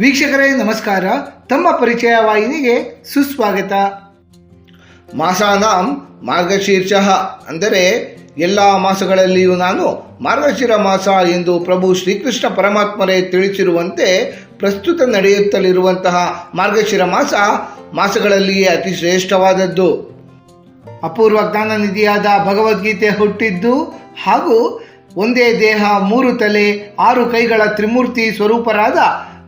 ವೀಕ್ಷಕರೇ, ನಮಸ್ಕಾರ. ತಮ್ಮ ಪರಿಚಯ ವಾಹಿನಿಗೆ ಸುಸ್ವಾಗತ. ಮಾಸಾನಾಂ ಮಾರ್ಗಶೀರ್ಷ ಅಂದರೆ ಎಲ್ಲ ಮಾಸಗಳಲ್ಲಿಯೂ ನಾನು ಮಾರ್ಗಶಿರ ಮಾಸ ಎಂದು ಪ್ರಭು ಶ್ರೀಕೃಷ್ಣ ಪರಮಾತ್ಮರೇ ತಿಳಿಸಿರುವಂತೆ ಪ್ರಸ್ತುತ ನಡೆಯುತ್ತಲಿರುವಂತಹ ಮಾರ್ಗಶಿರ ಮಾಸ ಮಾಸಗಳಲ್ಲಿಯೇ ಅತಿ ಶ್ರೇಷ್ಠವಾದದ್ದು. ಅಪೂರ್ವ ಜ್ಞಾನ ನಿಧಿಯಾದ ಭಗವದ್ಗೀತೆ ಹುಟ್ಟಿದ್ದು ಹಾಗೂ ಒಂದೇ ದೇಹ, ಮೂರು ತಲೆ, ಆರು ಕೈಗಳ ತ್ರಿಮೂರ್ತಿ ಸ್ವರೂಪರಾದ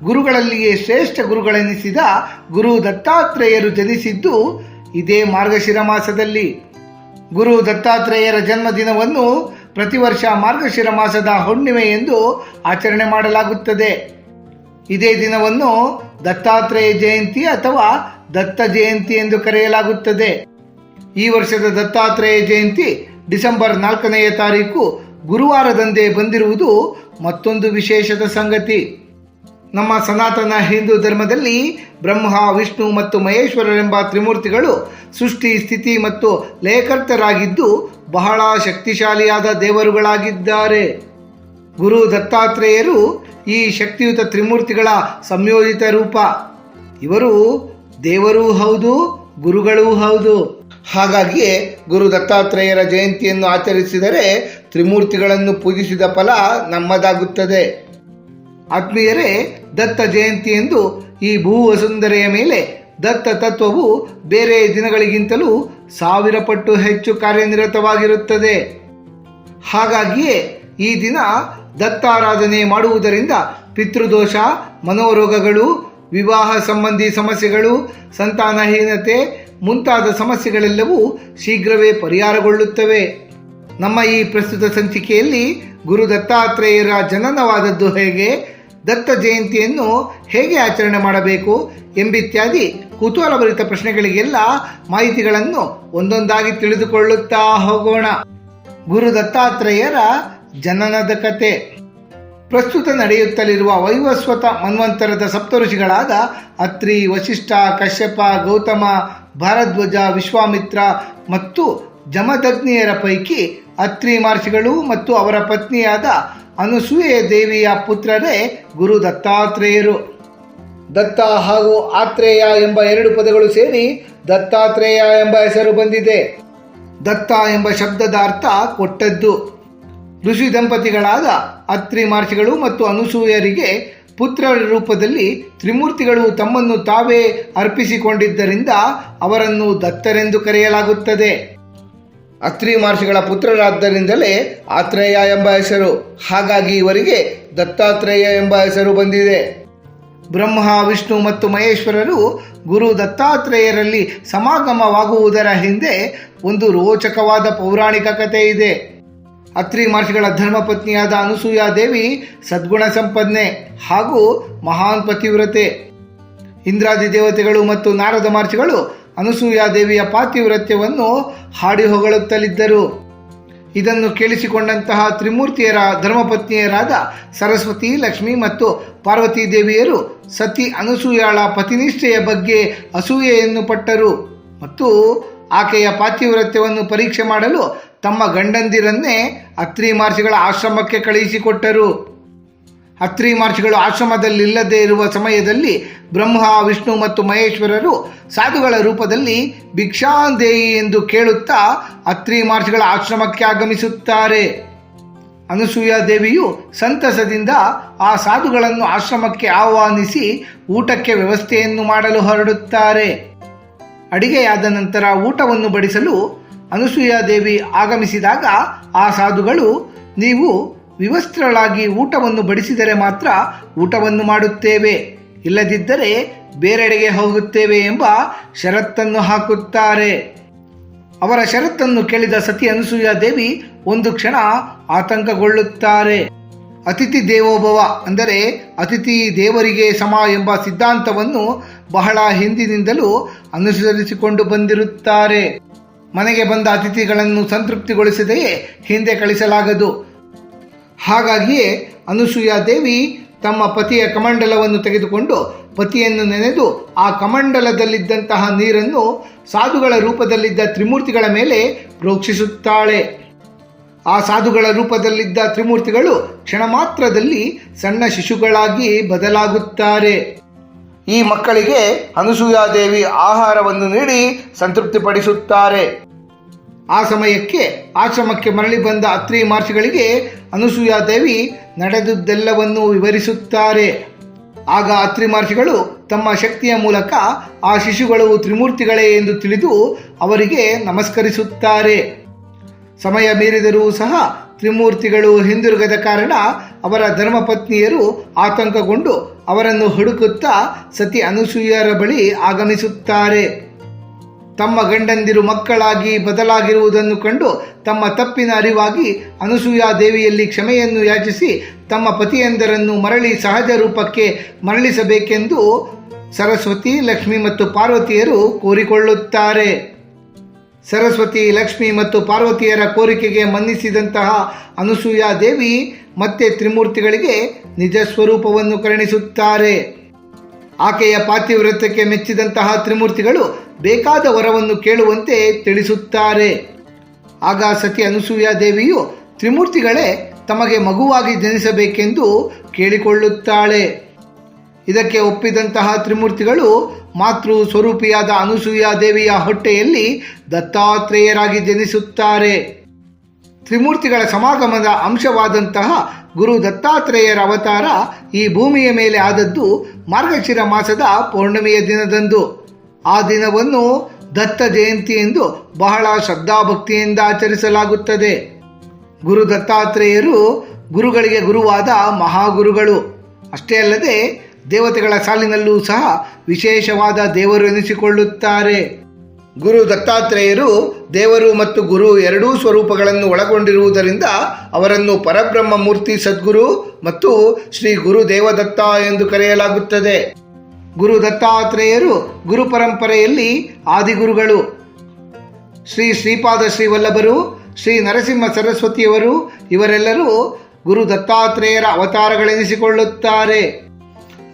ಗುರುಗಳಲ್ಲಿಯೇ ಶ್ರೇಷ್ಠ ಗುರುಗಳೆನಿಸಿದ ಗುರು ದತ್ತಾತ್ರೇಯರು ಜನಿಸಿದ್ದು ಇದೇ ಮಾರ್ಗಶಿರ ಮಾಸದಲ್ಲಿ. ಗುರು ದತ್ತಾತ್ರೇಯರ ಜನ್ಮದಿನವನ್ನು ಪ್ರತಿ ವರ್ಷ ಮಾರ್ಗಶಿರ ಮಾಸದ ಹುಣ್ಣಿಮೆ ಎಂದು ಆಚರಣೆ ಮಾಡಲಾಗುತ್ತದೆ. ಇದೇ ದಿನವನ್ನು ದತ್ತಾತ್ರೇಯ ಜಯಂತಿ ಅಥವಾ ದತ್ತ ಜಯಂತಿ ಎಂದು ಕರೆಯಲಾಗುತ್ತದೆ. ಈ ವರ್ಷದ ದತ್ತಾತ್ರೇಯ ಜಯಂತಿ ಡಿಸೆಂಬರ್ ನಾಲ್ಕನೆಯ ತಾರೀಕು ಗುರುವಾರದಂದೇ ಬಂದಿರುವುದು ಮತ್ತೊಂದು ವಿಶೇಷದ ಸಂಗತಿ. ನಮ್ಮ ಸನಾತನ ಹಿಂದೂ ಧರ್ಮದಲ್ಲಿ ಬ್ರಹ್ಮ, ವಿಷ್ಣು ಮತ್ತು ಮಹೇಶ್ವರರೆಂಬ ತ್ರಿಮೂರ್ತಿಗಳು ಸೃಷ್ಟಿ, ಸ್ಥಿತಿ ಮತ್ತು ಲಯಕರ್ತರಾಗಿದ್ದು ಬಹಳ ಶಕ್ತಿಶಾಲಿಯಾದ ದೇವರುಗಳಾಗಿದ್ದಾರೆ. ಗುರು ದತ್ತಾತ್ರೇಯರು ಈ ಶಕ್ತಿಯುತ ತ್ರಿಮೂರ್ತಿಗಳ ಸಂಯೋಜಿತ ರೂಪ. ಇವರು ದೇವರೂ ಹೌದು, ಗುರುಗಳೂ ಹೌದು. ಹಾಗಾಗಿಯೇ ಗುರು ದತ್ತಾತ್ರೇಯರ ಜಯಂತಿಯನ್ನು ಆಚರಿಸಿದರೆ ತ್ರಿಮೂರ್ತಿಗಳನ್ನು ಪೂಜಿಸಿದ ಫಲ ನಮ್ಮದಾಗುತ್ತದೆ. ಆತ್ಮೀಯರೇ ದತ್ತ ಜಯಂತಿ ಎಂದು ಈ ಭೂ ವಸುಂಧರೆಯ ಮೇಲೆ ದತ್ತ ತತ್ವವು ಬೇರೆ ದಿನಗಳಿಗಿಂತಲೂ ಸಾವಿರ ಪಟ್ಟು ಹೆಚ್ಚು ಕಾರ್ಯನಿರತವಾಗಿರುತ್ತದೆ. ಹಾಗಾಗಿಯೇ ಈ ದಿನ ದತ್ತಾರಾಧನೆ ಮಾಡುವುದರಿಂದ ಪಿತೃದೋಷ, ಮನೋರೋಗಗಳು, ವಿವಾಹ ಸಂಬಂಧಿ ಸಮಸ್ಯೆಗಳು, ಸಂತಾನಹೀನತೆ ಮುಂತಾದ ಸಮಸ್ಯೆಗಳೆಲ್ಲವೂ ಶೀಘ್ರವೇ ಪರಿಹಾರಗೊಳ್ಳುತ್ತವೆ. ನಮ್ಮ ಈ ಪ್ರಸ್ತುತ ಸಂಚಿಕೆಯಲ್ಲಿ ಗುರು ದತ್ತಾತ್ರೇಯರ ಜನನವಾದದ್ದು ಹೇಗೆ? ದತ್ತ ಜಯಂತಿಯನ್ನು ಹೇಗೆ ಆಚರಣೆ ಮಾಡಬೇಕು ಎಂಬಿತ್ಯಾದಿ ಕುತೂಹಲಭರಿತ ಪ್ರಶ್ನೆಗಳಿಗೆಲ್ಲ ಮಾಹಿತಿಗಳನ್ನು ಒಂದೊಂದಾಗಿ ತಿಳಿದುಕೊಳ್ಳುತ್ತಾ ಹೋಗೋಣ. ಗುರು ದತ್ತಾತ್ರೇಯರ ಜನನದ ಕತೆ. ಪ್ರಸ್ತುತ ನಡೆಯುತ್ತಲಿರುವ ವೈವಸ್ವತ ಮನ್ವಂತರದ ಸಪ್ತಋಷಿಗಳಾದ ಅತ್ರಿ ವಶಿಷ್ಠ ಕಶ್ಯಪ, ಗೌತಮ, ಭಾರದ್ವಜ, ವಿಶ್ವಾಮಿತ್ರ ಮತ್ತು ಜಮದಗ್ನಿಯರ ಪೈಕಿ ಅತ್ರಿ ಮಹರ್ಷಿಗಳು ಮತ್ತು ಅವರ ಪತ್ನಿಯಾದ ಅನುಸೂಯೆ ದೇವಿಯ ಪುತ್ರರೇ ಗುರು ದತ್ತಾತ್ರೇಯರು. ದತ್ತ ಹಾಗೂ ಆತ್ರೇಯ ಎಂಬ ಎರಡು ಪದಗಳು ಸೇರಿ ದತ್ತಾತ್ರೇಯ ಎಂಬ ಹೆಸರು ಬಂದಿದೆ. ದತ್ತ ಎಂಬ ಶಬ್ದದ ಅರ್ಥ ಕೊಟ್ಟದ್ದು. ಋಷಿ ದಂಪತಿಗಳಾದ ಅತ್ರಿ ಮಹರ್ಷಿಗಳು ಮತ್ತು ಅನುಸೂಯರಿಗೆ ಪುತ್ರರ ರೂಪದಲ್ಲಿ ತ್ರಿಮೂರ್ತಿಗಳು ತಮ್ಮನ್ನು ತಾವೇ ಅರ್ಪಿಸಿಕೊಂಡಿದ್ದರಿಂದ ಅವರನ್ನು ದತ್ತರೆಂದು ಕರೆಯಲಾಗುತ್ತದೆ. ಅತ್ರಿ ಮಹರ್ಷಿಗಳ ಪುತ್ರರಾದ್ದರಿಂದಲೇ ಆತ್ರೇಯ ಎಂಬ ಹೆಸರು. ಹಾಗಾಗಿ ಇವರಿಗೆ ದತ್ತಾತ್ರೇಯ ಎಂಬ ಹೆಸರು ಬಂದಿದೆ. ಬ್ರಹ್ಮ, ವಿಷ್ಣು ಮತ್ತು ಮಹೇಶ್ವರರು ಗುರು ದತ್ತಾತ್ರೇಯರಲ್ಲಿ ಸಮಾಗಮವಾಗುವುದರ ಹಿಂದೆ ಒಂದು ರೋಚಕವಾದ ಪೌರಾಣಿಕ ಕಥೆ ಇದೆ. ಅತ್ರಿ ಮಹರ್ಷಿಗಳ ಧರ್ಮಪತ್ನಿಯಾದ ಅನುಸೂಯಾ ದೇವಿ ಸದ್ಗುಣ ಸಂಪನ್ನೆ ಹಾಗೂ ಮಹಾನ್ ಪತಿವ್ರತೆ. ಇಂದ್ರಾದಿ ದೇವತೆಗಳು ಮತ್ತು ನಾರದ ಮಹರ್ಷಿಗಳು ಅನುಸೂಯ ದೇವಿಯ ಪಾತಿವ್ರತ್ಯವನ್ನು ಹಾಡಿ ಹೊಗಳುತ್ತಲಿದ್ದರು ಇದನ್ನು ಕೇಳಿಸಿಕೊಂಡಂತಹ ತ್ರಿಮೂರ್ತಿಯರ ಧರ್ಮಪತ್ನಿಯರಾದ ಸರಸ್ವತಿ, ಲಕ್ಷ್ಮಿ ಮತ್ತು ಪಾರ್ವತಿ ದೇವಿಯರು ಸತಿ ಅನುಸೂಯಾಳ ಪತಿನಿಷ್ಠೆಯ ಬಗ್ಗೆ ಅಸೂಯೆಯನ್ನು ಪಟ್ಟರು ಮತ್ತು ಆಕೆಯ ಪಾತಿವ್ರತ್ಯವನ್ನು ಪರೀಕ್ಷೆ ಮಾಡಲು ತಮ್ಮ ಗಂಡಂದಿರನ್ನೇ ಅತ್ರಿ ಮಹರ್ಷಿಗಳ ಆಶ್ರಮಕ್ಕೆ ಕಳುಹಿಸಿಕೊಟ್ಟರು. ಅತ್ರಿ ಮಹರ್ಷಿಗಳು ಆಶ್ರಮದಲ್ಲಿಲ್ಲದೆ ಇರುವ ಸಮಯದಲ್ಲಿ ಬ್ರಹ್ಮ, ವಿಷ್ಣು ಮತ್ತು ಮಹೇಶ್ವರರು ಸಾಧುಗಳ ರೂಪದಲ್ಲಿ ಭಿಕ್ಷಾಂದೇಯಿ ಎಂದು ಕೇಳುತ್ತಾ ಅತ್ರಿ ಮಹರ್ಷಿಗಳ ಆಶ್ರಮಕ್ಕೆ ಆಗಮಿಸುತ್ತಾರೆ. ಅನಸೂಯ ದೇವಿಯು ಸಂತಸದಿಂದ ಆ ಸಾಧುಗಳನ್ನು ಆಶ್ರಮಕ್ಕೆ ಆಹ್ವಾನಿಸಿ ಊಟಕ್ಕೆ ವ್ಯವಸ್ಥೆಯನ್ನು ಮಾಡಲು ಹೊರಡುತ್ತಾರೆ. ಅಡಿಗೆಯಾದ ನಂತರ ಊಟವನ್ನು ಬಡಿಸಲು ಅನಸೂಯ ದೇವಿ ಆಗಮಿಸಿದಾಗ ಆ ಸಾಧುಗಳು, ನೀವು ವಿವಸ್ತ್ರಳಾಗಿ ಊಟವನ್ನು ಬಡಿಸಿದರೆ ಮಾತ್ರ ಊಟವನ್ನು ಮಾಡುತ್ತೇವೆ. ಇಲ್ಲದಿದ್ದರೆ ಬೇರೆಡೆಗೆ ಹೋಗುತ್ತೇವೆ ಎಂಬ ಷರತ್ತನ್ನು ಹಾಕುತ್ತಾರೆ. ಅವರ ಷರತ್ತನ್ನು ಕೇಳಿದ ಸತಿ ಅನಸೂಯ ದೇವಿ ಒಂದು ಕ್ಷಣ ಆತಂಕಗೊಳ್ಳುತ್ತಾರೆ. ಅತಿಥಿ ದೇವೋಭವ ಅಂದರೆ ಅತಿಥಿ ದೇವರಿಗೆ ಸಮ ಎಂಬ ಸಿದ್ಧಾಂತವನ್ನು ಬಹಳ ಹಿಂದಿನಿಂದಲೂ ಅನುಸರಿಸಿಕೊಂಡು ಬಂದಿರುತ್ತಾರೆ. ಮನೆಗೆ ಬಂದ ಅತಿಥಿಗಳನ್ನು ಸಂತೃಪ್ತಿಗೊಳಿಸದೆಯೇ ಹಿಂದೆ ಕಳಿಸಲಾಗದು. ಹಾಗಾಗಿಯೇ ಅನುಸೂಯಾ ದೇವಿ ತಮ್ಮ ಪತಿಯ ಕಮಂಡಲವನ್ನು ತೆಗೆದುಕೊಂಡು ಪತಿಯನ್ನು ನೆನೆದು ಆ ಕಮಂಡಲದಲ್ಲಿದ್ದಂತಹ ನೀರನ್ನು ಸಾಧುಗಳ ರೂಪದಲ್ಲಿದ್ದ ತ್ರಿಮೂರ್ತಿಗಳ ಮೇಲೆ ಪ್ರೋಕ್ಷಿಸುತ್ತಾಳೆ. ಆ ಸಾಧುಗಳ ರೂಪದಲ್ಲಿದ್ದ ತ್ರಿಮೂರ್ತಿಗಳು ಕ್ಷಣ ಮಾತ್ರದಲ್ಲಿ ಸಣ್ಣ ಶಿಶುಗಳಾಗಿ ಬದಲಾಗುತ್ತಾರೆ. ಈ ಮಕ್ಕಳಿಗೆ ಅನಸೂಯಾದೇವಿ ಆಹಾರವನ್ನು ನೀಡಿ ಸಂತೃಪ್ತಿಪಡಿಸುತ್ತಾರೆ. ಆ ಸಮಯಕ್ಕೆ, ಆಶ್ರಮಕ್ಕೆ ಮರಳಿ ಬಂದ ಅತ್ರಿ ಮಹರ್ಷಿಗಳಿಗೆ ಅನುಸೂಯಾದೇವಿ ನಡೆದುದೆಲ್ಲವನ್ನು ವಿವರಿಸುತ್ತಾರೆ. ಆಗ ಅತ್ರಿ ಮಹರ್ಷಿಗಳು ತಮ್ಮ ಶಕ್ತಿಯ ಮೂಲಕ ಆ ಶಿಶುಗಳು ತ್ರಿಮೂರ್ತಿಗಳೇ ಎಂದು ತಿಳಿದು ಅವರಿಗೆ ನಮಸ್ಕರಿಸುತ್ತಾರೆ. ಸಮಯ ಮೀರಿದರೂ ಸಹ ತ್ರಿಮೂರ್ತಿಗಳು ಹಿಂದಿರುಗದ ಕಾರಣ ಅವರ ಧರ್ಮಪತ್ನಿಯರು ಆತಂಕಗೊಂಡು ಅವರನ್ನು ಹುಡುಕುತ್ತಾ ಸತಿ ಅನುಸೂಯರ ಬಳಿ ಆಗಮಿಸುತ್ತಾರೆ. ತಮ್ಮ ಗಂಡಂದಿರು ಮಕ್ಕಳಾಗಿ ಬದಲಾಗಿರುವುದನ್ನು ಕಂಡು ತಮ್ಮ ತಪ್ಪಿನ ಅರಿವಾಗಿ ಅನುಸೂಯಾ ದೇವಿಯಲ್ಲಿ ಕ್ಷಮೆಯನ್ನು ಯಾಚಿಸಿ ತಮ್ಮ ಪತಿಯಂದರನ್ನು ಮರಳಿ ಸಹಜ ರೂಪಕ್ಕೆ ಮರಳಿಸಬೇಕೆಂದು ಸರಸ್ವತಿ, ಲಕ್ಷ್ಮಿ ಮತ್ತು ಪಾರ್ವತಿಯರು ಕೋರಿಕೊಳ್ಳುತ್ತಾರೆ. ಸರಸ್ವತಿ, ಲಕ್ಷ್ಮಿ ಮತ್ತು ಪಾರ್ವತಿಯರ ಕೋರಿಕೆಗೆ ಮನ್ನಿಸಿದಂತಹ ಅನುಸೂಯಾ ದೇವಿ ಮತ್ತೆ ತ್ರಿಮೂರ್ತಿಗಳಿಗೆ ನಿಜ ಸ್ವರೂಪವನ್ನು ಕರುಣಿಸುತ್ತಾರೆ. ಆಕೆಯ ಪಾತಿವ್ರತಕ್ಕೆ ಮೆಚ್ಚಿದಂತಹ ತ್ರಿಮೂರ್ತಿಗಳು ಬೇಕಾದ ವರವನ್ನು ಕೇಳುವಂತೆ ತಿಳಿಸುತ್ತಾರೆ. ಆಗ ಸತಿ ಅನುಸೂಯ ದೇವಿಯು ತ್ರಿಮೂರ್ತಿಗಳೇ ತಮಗೆ ಮಗುವಾಗಿ ಜನಿಸಬೇಕೆಂದು ಕೇಳಿಕೊಳ್ಳುತ್ತಾಳೆ. ಇದಕ್ಕೆ ಒಪ್ಪಿದಂತಹ ತ್ರಿಮೂರ್ತಿಗಳು ಮಾತೃ ಸ್ವರೂಪಿಯಾದ ಅನುಸೂಯ ದೇವಿಯ ಹೊಟ್ಟೆಯಲ್ಲಿ ದತ್ತಾತ್ರೇಯರಾಗಿ ಜನಿಸುತ್ತಾರೆ. ತ್ರಿಮೂರ್ತಿಗಳ ಸಮಾಗಮದ ಅಂಶವಾದಂತಹ ಗುರು ದತ್ತಾತ್ರೇಯರ ಅವತಾರ ಈ ಭೂಮಿಯ ಮೇಲೆ ಆದದ್ದು ಮಾರ್ಗಶಿರ ಮಾಸದ ಪೌರ್ಣಮಿಯ ದಿನದಂದು. ಆ ದಿನವನ್ನು ದತ್ತ ಜಯಂತಿ ಎಂದು ಬಹಳ ಶ್ರದ್ಧಾಭಕ್ತಿಯಿಂದ ಆಚರಿಸಲಾಗುತ್ತದೆ. ಗುರು ದತ್ತಾತ್ರೇಯರು ಗುರುಗಳಿಗೆ ಗುರುವಾದ ಮಹಾಗುರುಗಳು. ಅಷ್ಟೇ ಅಲ್ಲದೆ ದೇವತೆಗಳ ಸಾಲಿನಲ್ಲೂ ಸಹ ವಿಶೇಷವಾದ ದೇವರು ಎನಿಸಿಕೊಳ್ಳುತ್ತಾರೆ. ಗುರು ದತ್ತಾತ್ರೇಯರು ದೇವರು ಮತ್ತು ಗುರು ಎರಡೂ ಸ್ವರೂಪಗಳನ್ನು ಒಳಗೊಂಡಿರುವುದರಿಂದ ಅವರನ್ನು ಪರಬ್ರಹ್ಮ ಮೂರ್ತಿ ಸದ್ಗುರು ಮತ್ತು ಶ್ರೀ ಗುರು ದೇವದತ್ತ ಎಂದು ಕರೆಯಲಾಗುತ್ತದೆ. ಗುರು ದತ್ತಾತ್ರೇಯರು ಗುರು ಪರಂಪರೆಯಲ್ಲಿ ಆದಿಗುರುಗಳು. ಶ್ರೀ ಶ್ರೀಪಾದ ಶ್ರೀ ವಲ್ಲಭರು ಶ್ರೀ ನರಸಿಂಹ ಸರಸ್ವತಿಯವರು ಇವರೆಲ್ಲರೂ ಗುರು ದತ್ತಾತ್ರೇಯರ ಅವತಾರಗಳೆನಿಸಿಕೊಳ್ಳುತ್ತಾರೆ.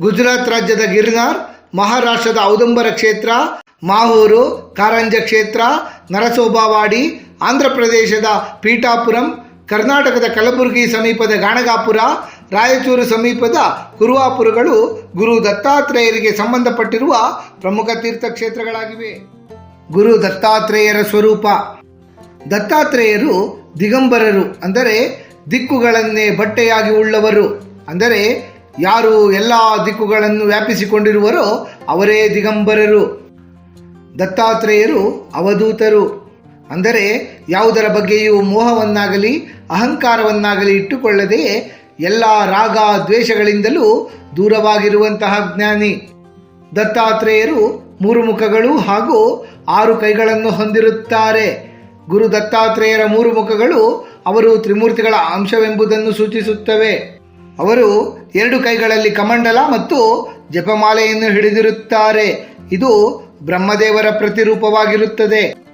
ಗುಜರಾತ್ ರಾಜ್ಯದ ಗಿರ್ನಾರ್, ಮಹಾರಾಷ್ಟ್ರದ ಔದಂಬರ ಕ್ಷೇತ್ರ ಮಾಹೂರು ಕಾರಂಜ ಕ್ಷೇತ್ರ ನರಸೋಬಾವಾಡಿ ಆಂಧ್ರ ಪ್ರದೇಶದ ಪೀಠಾಪುರಂ, ಕರ್ನಾಟಕದ ಕಲಬುರಗಿ ಸಮೀಪದ ಗಾಣಗಾಪುರ, ರಾಯಚೂರು ಸಮೀಪದ ಕುರುವಾಪುರಗಳು ಗುರು ದತ್ತಾತ್ರೇಯರಿಗೆ ಸಂಬಂಧಪಟ್ಟಿರುವ ಪ್ರಮುಖ ತೀರ್ಥಕ್ಷೇತ್ರಗಳಾಗಿವೆ. ಗುರು ದತ್ತಾತ್ರೇಯರ ಸ್ವರೂಪ. ದತ್ತಾತ್ರೇಯರು ದಿಗಂಬರರು, ಅಂದರೆ ದಿಕ್ಕುಗಳನ್ನೇ ಬಟ್ಟೆಯಾಗಿ ಉಳ್ಳವರು. ಅಂದರೆ ಯಾರು ಎಲ್ಲ ದಿಕ್ಕುಗಳನ್ನು ವ್ಯಾಪಿಸಿಕೊಂಡಿರುವರೋ ಅವರೇ ದಿಗಂಬರರು. ದತ್ತಾತ್ರೇಯರು ಅವಧೂತರು. ಅಂದರೆ ಯಾವುದರ ಬಗ್ಗೆಯೂ ಮೋಹವನ್ನಾಗಲಿ ಅಹಂಕಾರವನ್ನಾಗಲಿ ಇಟ್ಟುಕೊಳ್ಳದೆಯೇ ಎಲ್ಲ ರಾಗ ದ್ವೇಷಗಳಿಂದಲೂ ದೂರವಾಗಿರುವಂತಹ ಜ್ಞಾನಿ. ದತ್ತಾತ್ರೇಯರು ಮೂರು ಮುಖಗಳು ಹಾಗೂ ಆರು ಕೈಗಳನ್ನು ಹೊಂದಿರುತ್ತಾರೆ. ಗುರು ದತ್ತಾತ್ರೇಯರ ಮೂರು ಮುಖಗಳು ಅವರು ತ್ರಿಮೂರ್ತಿಗಳ ಅಂಶವೆಂಬುದನ್ನು ಸೂಚಿಸುತ್ತವೆ. ಅವರು ಎರಡು ಕೈಗಳಲ್ಲಿ ಕಮಂಡಲ ಮತ್ತು ಜಪಮಾಲೆಯನ್ನು ಹಿಡಿದಿರುತ್ತಾರೆ. ಇದು ಬ್ರಹ್ಮದೇವರ ಪ್ರತಿರೂಪವಾಗಿರುತ್ತದೆ.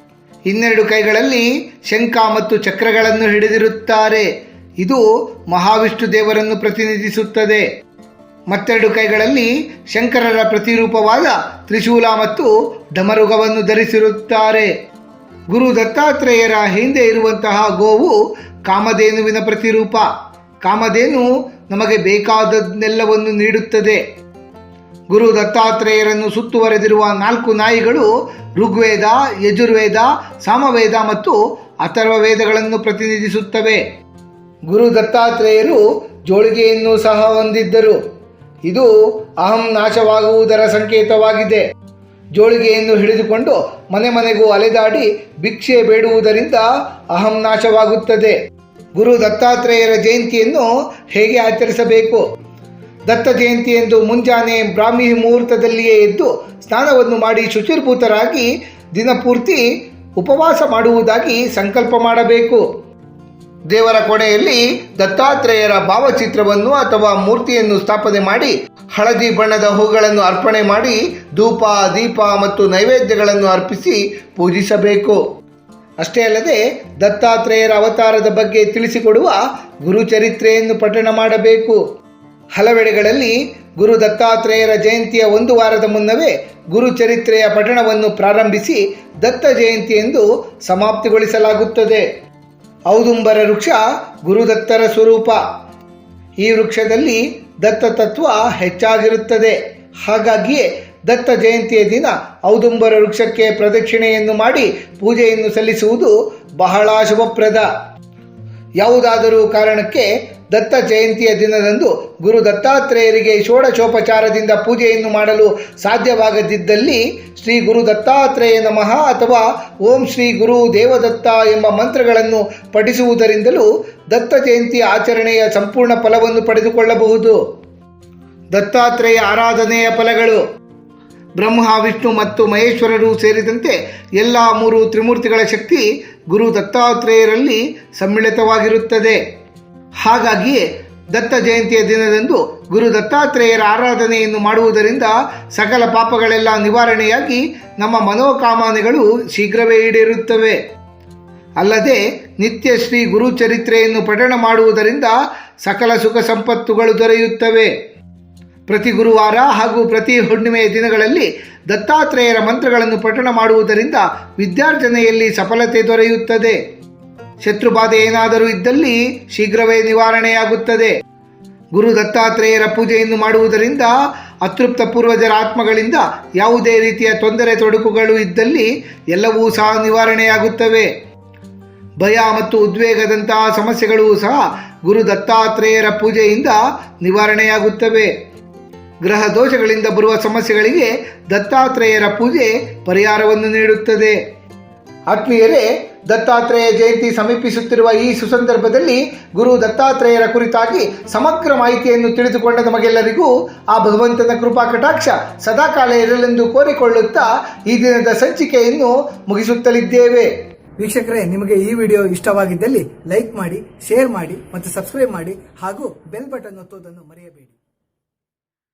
ಇನ್ನೆರಡು ಕೈಗಳಲ್ಲಿ ಶಂಖ ಮತ್ತು ಚಕ್ರಗಳನ್ನು ಹಿಡಿದಿರುತ್ತಾರೆ. ಇದು ಮಹಾವಿಷ್ಣು ದೇವರನ್ನು ಪ್ರತಿನಿಧಿಸುತ್ತದೆ. ಮತ್ತೆರಡು ಕೈಗಳಲ್ಲಿ ಶಂಕರರ ಪ್ರತಿರೂಪವಾದ ತ್ರಿಶೂಲ ಮತ್ತು ಡಮರುಗವನ್ನು ಧರಿಸಿರುತ್ತಾರೆ. ಗುರು ದತ್ತಾತ್ರೇಯರ ಹಿಂದೆ ಇರುವಂತಹ ಗೋವು ಕಾಮಧೇನುವಿನ ಪ್ರತಿರೂಪ. ಕಾಮಧೇನು ನಮಗೆ ಬೇಕಾದನ್ನೆಲ್ಲವನ್ನು ನೀಡುತ್ತದೆ. ಗುರು ದತ್ತಾತ್ರೇಯರನ್ನು ಸುತ್ತುವರೆದಿರುವ ನಾಲ್ಕು ನಾಯಿಗಳು ಋಗ್ವೇದ, ಯಜುರ್ವೇದ, ಸಾಮವೇದ ಮತ್ತು ಅಥರ್ವ ವೇದಗಳನ್ನು ಪ್ರತಿನಿಧಿಸುತ್ತವೆ. ಗುರು ದತ್ತಾತ್ರೇಯರು ಜೋಳಿಗೆಯನ್ನು ಸಹ ಹೊಂದಿದ್ದರು. ಇದು ಅಹಂ ನಾಶವಾಗುವುದರ ಸಂಕೇತವಾಗಿದೆ. ಜೋಳಿಗೆಯನ್ನು ಹಿಡಿದುಕೊಂಡು ಮನೆ ಮನೆಗೂ ಅಲೆದಾಡಿ ಭಿಕ್ಷೆ ಬೇಡುವುದರಿಂದ ಅಹಂ ನಾಶವಾಗುತ್ತದೆ. ಗುರು ದತ್ತಾತ್ರೇಯರ ಜಯಂತಿಯನ್ನು ಹೇಗೆ ಆಚರಿಸಬೇಕು? ದತ್ತ ಜಯಂತಿಯಂದು ಮುಂಜಾನೆ ಬ್ರಾಹ್ಮಿ ಮುಹೂರ್ತದಲ್ಲಿಯೇ ಎದ್ದು ಸ್ನಾನವನ್ನು ಮಾಡಿ ಶುಚಿರ್ಭೂತರಾಗಿ ದಿನಪೂರ್ತಿ ಉಪವಾಸ ಮಾಡುವುದಾಗಿ ಸಂಕಲ್ಪ ಮಾಡಬೇಕು. ದೇವರ ಕೊನೆಯಲ್ಲಿ ದತ್ತಾತ್ರೇಯರ ಭಾವಚಿತ್ರವನ್ನು ಅಥವಾ ಮೂರ್ತಿಯನ್ನು ಸ್ಥಾಪನೆ ಮಾಡಿ ಹಳದಿ ಬಣ್ಣದ ಹೂಗಳನ್ನು ಅರ್ಪಣೆ ಮಾಡಿ ಧೂಪ, ದೀಪ ಮತ್ತು ನೈವೇದ್ಯಗಳನ್ನು ಅರ್ಪಿಸಿ ಪೂಜಿಸಬೇಕು. ಅಷ್ಟೇ ಅಲ್ಲದೆ ದತ್ತಾತ್ರೇಯರ ಅವತಾರದ ಬಗ್ಗೆ ತಿಳಿಸಿಕೊಡುವ ಗುರುಚರಿತ್ರೆಯನ್ನು ಪಠಣ ಮಾಡಬೇಕು. ಹಲವೆಡೆಗಳಲ್ಲಿ ಗುರು ದತ್ತಾತ್ರೇಯರ ಜಯಂತಿಯ ಒಂದು ವಾರದ ಮುನ್ನವೇ ಗುರುಚರಿತ್ರೆಯ ಪಠಣವನ್ನು ಪ್ರಾರಂಭಿಸಿ ದತ್ತ ಜಯಂತಿ ಎಂದು ಸಮಾಪ್ತಿಗೊಳಿಸಲಾಗುತ್ತದೆ. ಔದುಂಬರ ವೃಕ್ಷ ಗುರುದತ್ತರ ಸ್ವರೂಪ. ಈ ವೃಕ್ಷದಲ್ಲಿ ದತ್ತ ತತ್ವ ಹೆಚ್ಚಾಗಿರುತ್ತದೆ. ಹಾಗಾಗಿಯೇ ದತ್ತ ಜಯಂತಿಯ ದಿನ ಔದುಂಬರ ವೃಕ್ಷಕ್ಕೆ ಪ್ರದಕ್ಷಿಣೆಯನ್ನು ಮಾಡಿ ಪೂಜೆಯನ್ನು ಸಲ್ಲಿಸುವುದು ಬಹಳ ಶುಭಪ್ರದ. ಯಾವುದಾದರೂ ಕಾರಣಕ್ಕೆ ದತ್ತ ಜಯಂತಿಯ ದಿನದಂದು ಗುರು ದತ್ತಾತ್ರೇಯರಿಗೆ ಷೋಡಶೋಪಚಾರದಿಂದ ಪೂಜೆಯನ್ನು ಮಾಡಲು ಸಾಧ್ಯವಾಗದಿದ್ದಲ್ಲಿ ಶ್ರೀ ಗುರು ದತ್ತಾತ್ರೇಯ ನಮಃ ಅಥವಾ ಓಂ ಶ್ರೀ ಗುರು ದೇವದತ್ತ ಎಂಬ ಮಂತ್ರಗಳನ್ನು ಪಠಿಸುವುದರಿಂದಲೂ ದತ್ತ ಜಯಂತಿ ಆಚರಣೆಯ ಸಂಪೂರ್ಣ ಫಲವನ್ನು ಪಡೆದುಕೊಳ್ಳಬಹುದು. ದತ್ತಾತ್ರೇಯ ಆರಾಧನೆಯ ಫಲಗಳು. ಬ್ರಹ್ಮ, ವಿಷ್ಣು ಮತ್ತು ಮಹೇಶ್ವರರು ಸೇರಿದಂತೆ ಎಲ್ಲ ಮೂರು ತ್ರಿಮೂರ್ತಿಗಳ ಶಕ್ತಿ ಗುರು ದತ್ತಾತ್ರೇಯರಲ್ಲಿ ಸಮ್ಮಿಳಿತವಾಗಿರುತ್ತದೆ. ಹಾಗಾಗಿಯೇ ದತ್ತ ಜಯಂತಿಯ ದಿನದಂದು ಗುರು ದತ್ತಾತ್ರೇಯರ ಆರಾಧನೆಯನ್ನು ಮಾಡುವುದರಿಂದ ಸಕಲ ಪಾಪಗಳೆಲ್ಲ ನಿವಾರಣೆಯಾಗಿ ನಮ್ಮ ಮನೋಕಾಮನೆಗಳು ಶೀಘ್ರವೇ ಈಡೇರುತ್ತವೆ. ಅಲ್ಲದೆ ನಿತ್ಯ ಶ್ರೀ ಗುರು ಚರಿತ್ರೆಯನ್ನು ಪಠಣ ಮಾಡುವುದರಿಂದ ಸಕಲ ಸುಖ ಸಂಪತ್ತುಗಳು ದೊರೆಯುತ್ತವೆ. ಪ್ರತಿ ಗುರುವಾರ ಹಾಗೂ ಪ್ರತಿ ಹುಣ್ಣಿಮೆಯ ದಿನಗಳಲ್ಲಿ ದತ್ತಾತ್ರೇಯರ ಮಂತ್ರಗಳನ್ನು ಪಠಣ ಮಾಡುವುದರಿಂದ ವಿದ್ಯಾರ್ಜನೆಯಲ್ಲಿ ಸಫಲತೆ ದೊರೆಯುತ್ತದೆ. ಶತ್ರುಬಾಧೆ ಏನಾದರೂ ಇದ್ದಲ್ಲಿ ಶೀಘ್ರವೇ ನಿವಾರಣೆಯಾಗುತ್ತದೆ. ಗುರು ದತ್ತಾತ್ರೇಯರ ಪೂಜೆಯನ್ನು ಮಾಡುವುದರಿಂದ ಅತೃಪ್ತ ಪೂರ್ವಜರ ಆತ್ಮಗಳಿಂದ ಯಾವುದೇ ರೀತಿಯ ತೊಂದರೆ ತೊಡಕುಗಳು ಇದ್ದಲ್ಲಿ ಎಲ್ಲವೂ ಸಹ ನಿವಾರಣೆಯಾಗುತ್ತವೆ. ಭಯ ಮತ್ತು ಉದ್ವೇಗದಂತಹ ಸಮಸ್ಯೆಗಳು ಸಹ ಗುರು ದತ್ತಾತ್ರೇಯರ ಪೂಜೆಯಿಂದ ನಿವಾರಣೆಯಾಗುತ್ತವೆ. ಗ್ರಹ ದೋಷಗಳಿಂದ ಬರುವ ಸಮಸ್ಯೆಗಳಿಗೆ ದತ್ತಾತ್ರೇಯರ ಪೂಜೆ ಪರಿಹಾರವನ್ನು ನೀಡುತ್ತದೆ. ಆತ್ಮೀಯರೇ ದತ್ತಾತ್ರೇಯ ಜಯಂತಿ ಸಮೀಪಿಸುತ್ತಿರುವ ಈ ಸುಸಂದರ್ಭದಲ್ಲಿ ಗುರು ದತ್ತಾತ್ರೇಯರ ಕುರಿತಾಗಿ ಸಮಗ್ರ ಮಾಹಿತಿಯನ್ನು ತಿಳಿದುಕೊಂಡ ನಮಗೆಲ್ಲರಿಗೂ ಆ ಭಗವಂತನ ಕೃಪಾ ಕಟಾಕ್ಷ ಸದಾಕಾಲ ಇರಲೆಂದು ಕೋರಿಕೊಳ್ಳುತ್ತಾ ಈ ದಿನದ ಸಂಚಿಕೆಯನ್ನು ಮುಗಿಸುತ್ತಲಿದ್ದೇವೆ. ವೀಕ್ಷಕರೇ, ನಿಮಗೆ ಈ ವಿಡಿಯೋ ಇಷ್ಟವಾಗಿದ್ದಲ್ಲಿ ಲೈಕ್ ಮಾಡಿ, ಶೇರ್ ಮಾಡಿ ಮತ್ತು ಸಬ್ಸ್ಕ್ರೈಬ್ ಮಾಡಿ ಹಾಗೂ ಬೆಲ್ ಬಟನ್ ಒತ್ತುವುದನ್ನು ಮರೆಯಬೇಡಿ.